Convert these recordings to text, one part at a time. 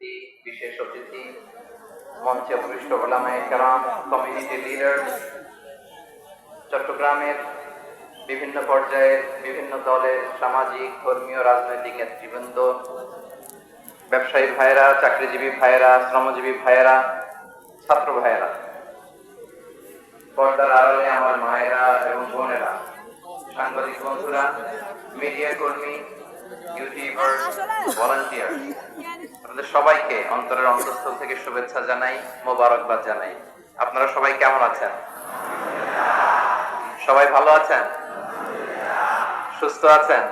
বিশেষ অতিথি, মঞ্চে উপবিষ্ট ওলামায়ে কেরাম কমিউনিটি লিডার চট্টগ্রামের বিভিন্ন পর্যায়ের বিভিন্ন দলের সামাজিক, ধর্মীয়, রাজনৈতিক নেতৃবৃন্দ, ব্যবসায়ী ভাইয়েরা, চাকরিজীবী ভাইয়েরা, শ্রমজীবী ভাইয়েরা, ছাত্র ভাইয়েরা, পর্দার আড়ালে আমার মায়েরা এবং বোনেরা, সাংবাদিক বন্ধুরা মিডিয়া কর্মী ইউটিউবার ভলান্টিয়ার আপনাদের সবাইকে অন্তরের অন্তঃস্থল থেকে শুভেচ্ছা জানাই, মোবারকবাদ জানাই। আপনারা সবাই কেমন আছেন? সবাই ভালো আছেন? সুস্থ আছেন?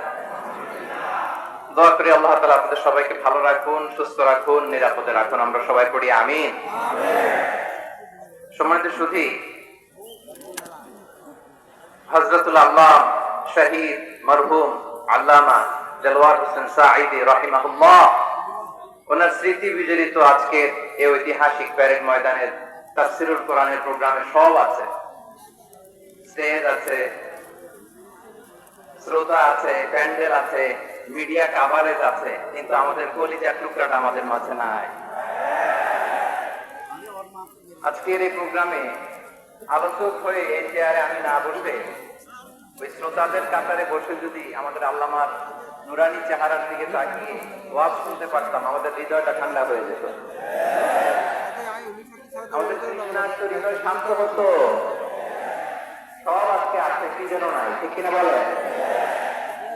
দোয়া করি আল্লাহ তালা আপনাদের সবাইকে ভালো রাখুন, সুস্থ রাখুন, নিরাপদে রাখুন। আমরা সবাই পড়ি আমিন। সম্মানিত সুধী হজরতুল আল্লাহ শহীদ, মরহুম, আল্লামা দেলওয়ার হোসেন সাঈদি রাহিমাহুল্লাহ। ওনার স্মৃতি বিজড়িত আজকের এই ঐতিহাসিক প্যারেড ময়দানের তাফসিরুল কোরআনের প্রোগ্রামে সব আছে। স্টেজ আছে, শ্রোতা আছে, প্যান্ডেল আছে, মিডিয়া কাভারেজ আছে, কিন্তু আমাদের কলিজা টুকরাটা আমাদের মাঝে নাই। আজকের এই প্রোগ্রামে আলোচক হয়ে এই আমি না বসে ওই শ্রোতাদের কাতারে বসে যদি আমাদের আল্লামার নুরানি চেহারার দিকে তাকিয়ে ওয়াজ শুনতে পারতাম, আমাদের হৃদয়টা ঠান্ডা হয়ে যেত। আমাদের তৃষ্ণার্ত হৃদয় শান্ত হতো। সব আজকে আছে কি যেন নাই, ঠিক কিনা বলে?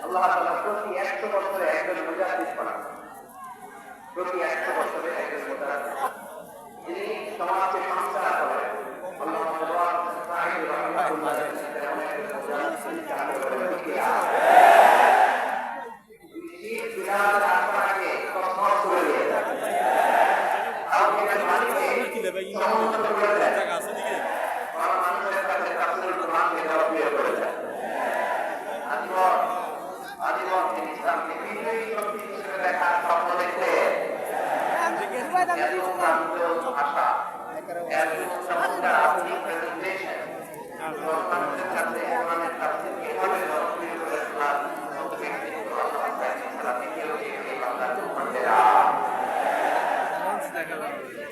আল্লাহ প্রতি একশো বছরে একজন মুজাহিদ প্রতি একশো বছরে একজন মুজাহিদ যিনি সমাজকে করেন 谢谢大家。